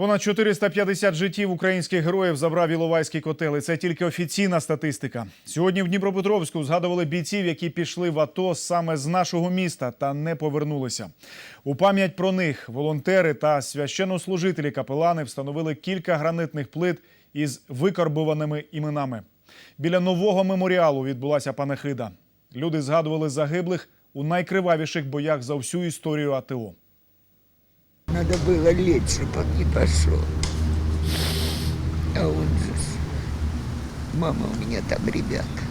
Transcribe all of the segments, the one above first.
Понад 450 життів українських героїв забрав Іловайський котел. Це тільки офіційна статистика. Сьогодні в Дніпропетровську згадували бійців, які пішли в АТО саме з нашого міста та не повернулися. У пам'ять про них волонтери та священнослужителі капелани встановили кілька гранитних плит із викарбованими іменами. Біля нового меморіалу відбулася панахида. Люди згадували загиблих у найкривавіших боях за всю історію АТО. Надо было лечь, чтобы он не пошел. А он же... Мама у меня там ребята.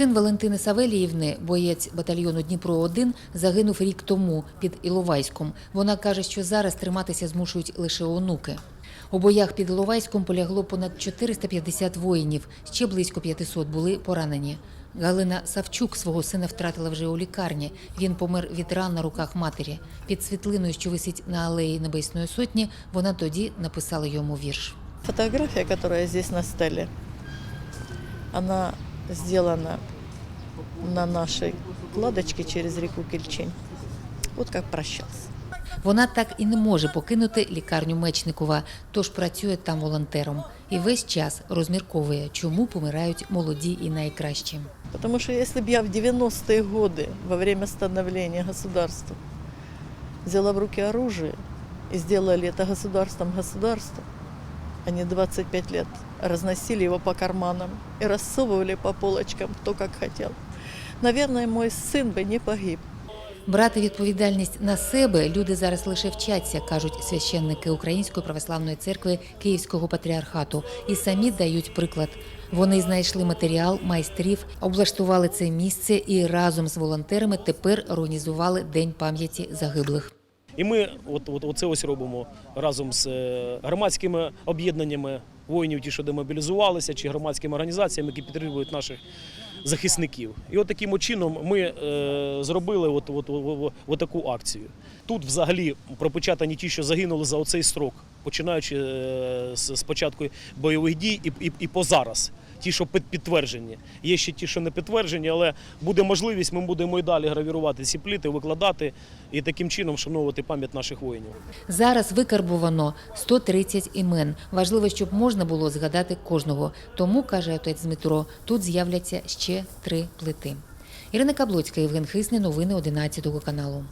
Син Валентини Савеліївни, боєць батальйону Дніпро 1 загинув рік тому під Іловайськом. Вона каже, що зараз триматися змушують лише онуки. У боях під Іловайськом полягло понад 450 воїнів, ще близько 500 були поранені. Галина Савчук свого сина втратила вже у лікарні. Він помер від ран на руках матері. Під світлиною, що висить на алеї Небесної Сотні, вона тоді написала йому вірш. Фотография, которая здесь на стеле, она сделана на нашей кладочке через реку Кельчень. Вот как прощался. Вона так і не може покинути лікарню Мечникова, тож працює там волонтером. І весь час розмірковує, чому помирають молоді і найкращі. Потому что если бы я в 90-е годы, во время становления государства, взяла в руки оружие и сделали это государством государства, они 25 лет разносили его по карманам и рассовывали по полочкам, кто как хотел. Наверное, мой сын бы не погиб. Брати відповідальність на себе люди зараз лише вчаться, кажуть священники Української православної церкви Київського патріархату, і самі дають приклад. Вони знайшли матеріал майстрів, облаштували це місце і разом з волонтерами тепер організували День пам'яті загиблих. І ми от, от, оце ось робимо разом з е, громадськими об'єднаннями воїнів, ті, що демобілізувалися, чи громадськими організаціями, які підтримують наших захисників. І от таким чином ми е, зробили от, от, от, от, таку акцію. Тут взагалі пропечатані ті, що загинули за оцей строк, починаючи е, з початку бойових дій і, і, і по зараз. Ті, що під- підтверджені. Є ще ті, що не підтверджені, але буде можливість, ми будемо і далі гравірувати ці пліти, викладати і таким чином вшановувати пам'ять наших воїнів. Зараз викарбовано 130 імен. Важливо, щоб можна було згадати кожного. Тому, каже отець Дмитро, тут з'являться ще три плити. Ірина Каблоцька, Євген Хисний, новини 11 каналу.